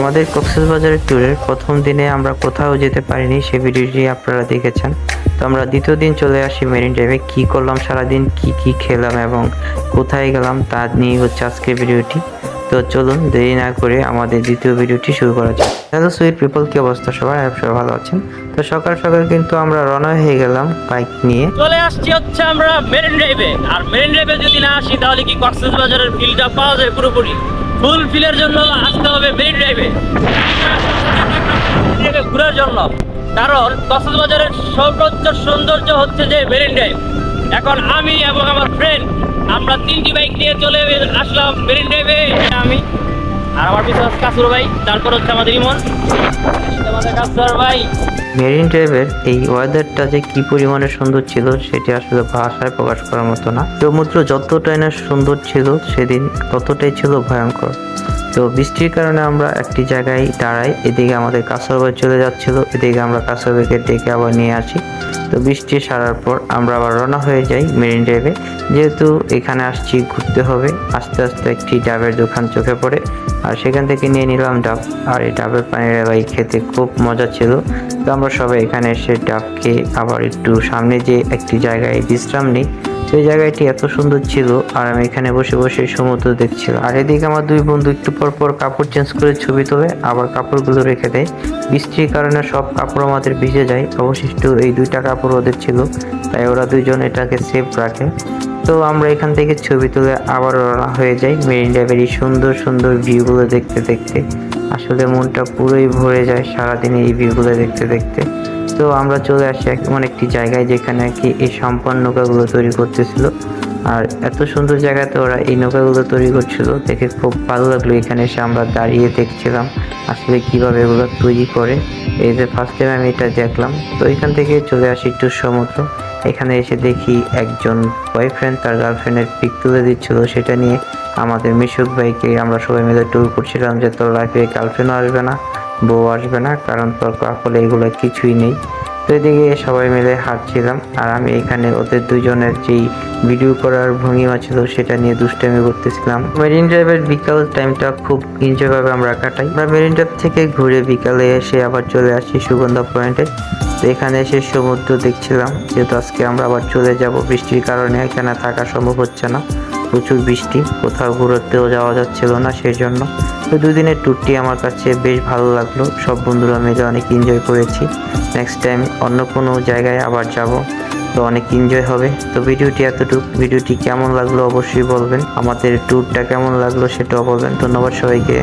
আমাদের কক্সবাজারের ট্যুরের প্রথম দিনে আমরা কোথাও যেতে পারিনি সেই ভিডিওটি আপনারা দেখেছেন। তো আমরা দ্বিতীয় দিন চলে আসি মেরিন ড্রাইভে কী করলাম সারাদিন, কি কি খেলাম এবং কোথায় গেলাম তা নিয়ে হচ্ছে আজকের ভিডিওটি। তো চলুন দেরি না করে আমাদের দ্বিতীয় ভিডিওটি শুরু করা যাক। হ্যালো সুইট পিপল, কি অবস্থা সবাই সবাই ভালো আছেন। তো সকাল সকাল কিন্তু আমরা রওনা হয়ে গেলাম বাইক নিয়ে। চলে আসছি হচ্ছে আমরা মেরিন ড্রাইভে আর মেরিন ড্রাইভে যদি না আসি, তাহলে কি কক্সেস বাজারের ফিলটা পাওয়া যায় পুরোপুরি? ফুল ফিলের জন্য আসতে হবে মেরিন ড্রাইভে ঘোরার জন্য। কারণ কক্সেস বাজারের সর্বোচ্চ সৌন্দর্য হচ্ছে যে মেরিন ড্রাইভ এখন আমি এবং আমার ফ্রেন্ড আমরা তিনটি বাইক নিয়ে চলে আসলাম মেরিন ড্রাইভে আমি আর আমার পিছনে কাসুর ভাই, তারপর হচ্ছে আমাদের ইমন। আমাদের কাসুর ভাই। মেরিন ড্রাইভের এই ওয়েদারটা যে কি পরিমাণে সুন্দর ছিল, সেটি আসলে ভাষায় প্রকাশ করার মতো না। সমুদ্র যতটাই না সুন্দর ছিল, সেদিন ততটাই ছিল ভয়ঙ্কর। তো বৃষ্টির কারণে আমরা একটি জায়গায় দাঁড়াই, এদিকে আমাদের কাছারবাই চলে যাচ্ছিল, এদিকে আমরা কাছারবাইকে ডেকে আবার নিয়ে আসি। তো বৃষ্টি সারার পর আমরা আবার রওনা হয়ে যাই মেরিন ড্রাইভে। যেহেতু এখানে আসছি ঘুরতে হবে, আস্তে আস্তে একটি ডাবের দোকান চোখে পড়ে। আর সেখান থেকে নিয়ে নিলাম ডাব। আর এই ডাবের পানির ভাই খেতে খুব মজা ছিল। তো আমরা সবাই এখানে এসে ডাব খেয়ে আবার একটু সামনে যে একটি জায়গায় বিশ্রাম নিই, সেই জায়গাটি এত সুন্দর ছিল আর আমি এখানে বসে বসে সমুদ্র দেখছিলাম। আর এদিকে আমার দুই বন্ধু একটু পর পর কাপড় চেঞ্জ করে ছবি তোলে, আবার কাপড়গুলো রেখে দেয়। বৃষ্টির কারণে সব কাপড় আমাদের ভিজে যায়। অবশিষ্ট এই দুইটা কাপড় ওদের ছিল, তাই ওরা দুইজন এটাকে সেফ রাখে। তো আমরা এখান থেকে ছবি তুলে আবার রওনা হয়ে যাই। মেরিন ড্রাইভের এই সুন্দর সুন্দর ভিউগুলো দেখতে দেখতে। আসলে মনটা পুরোই ভরে যায় সারাদিন এই ভিউগুলো দেখতে দেখতে। তো আমরা চলে আসি এমন একটি জায়গায় যেখানে আর কি এই সম্পন্ন নৌকাগুলো তৈরি করতেছিল। আর এত সুন্দর জায়গাতে ওরা এই নৌকাগুলো তৈরি করছিল। দেখে খুব ভালো লাগল এখানে এসে আমরা দাঁড়িয়ে দেখছিলাম আসলে কীভাবে এগুলো তৈরি করে। এই যে ফার্স্ট টাইম আমি এটা দেখলাম। তো এখান থেকে চলে আসি একটু সমুদ্র। এখানে এসে দেখি একজন বয়ফ্রেন্ড তার গার্লফ্রেন্ডের পিক তুলে দিচ্ছিল সেটা নিয়ে আমাদের মিশুক ভাইকে আমরা সবাই মিলে ট্যুর করছিলাম যে তোর লাইফে গার্লফ্রেন্ডও আসবে না, বউ আসবে না, কারণ তোর কাপড়ে এগুলো কিছুই নেই। এদিকে সবাই মিলে হাঁটছিলাম, আর আমি এখানে ওদের দুজনের যেই ভিডিও করার ভঙ্গিমা ছিল সেটা নিয়ে দুষ্টামি করতেছিলাম। মেরিন ড্রাইভের বিকাল টাইমটা খুব এনজয় ভাবে আমরা কাটাই। আমরা মেরিন ড্রাইভ থেকে ঘুরে বিকালে এসে আবার চলে আসি সুগন্ধা পয়েন্টে তো এখানে এসে সমুদ্র দেখছিলাম, যেহেতু আজকে আমরা আবার চলে যাব, বৃষ্টির কারণে এখানে থাকা সম্ভব হচ্ছে না। প্রচুর বৃষ্টি, কোথাও ঘুরতেও যাওয়া যাচ্ছিল না সেই জন্য তো দুদিনের ট্যুরটি আমার কাছে বেশ ভালো লাগল। সব বন্ধুরা মিলে অনেক এনজয় করেছি। নেক্সট টাইম অন্য কোনো জায়গায় আবার যাব। তো অনেক এনজয় হবে। তো ভিডিওটি এতটুকু। ভিডিওটি কেমন লাগল অবশ্যই বলবেন। আমাদের ট্যুরটা কেমন লাগল সেটাও বলবেন। ধন্যবাদ সবাইকে।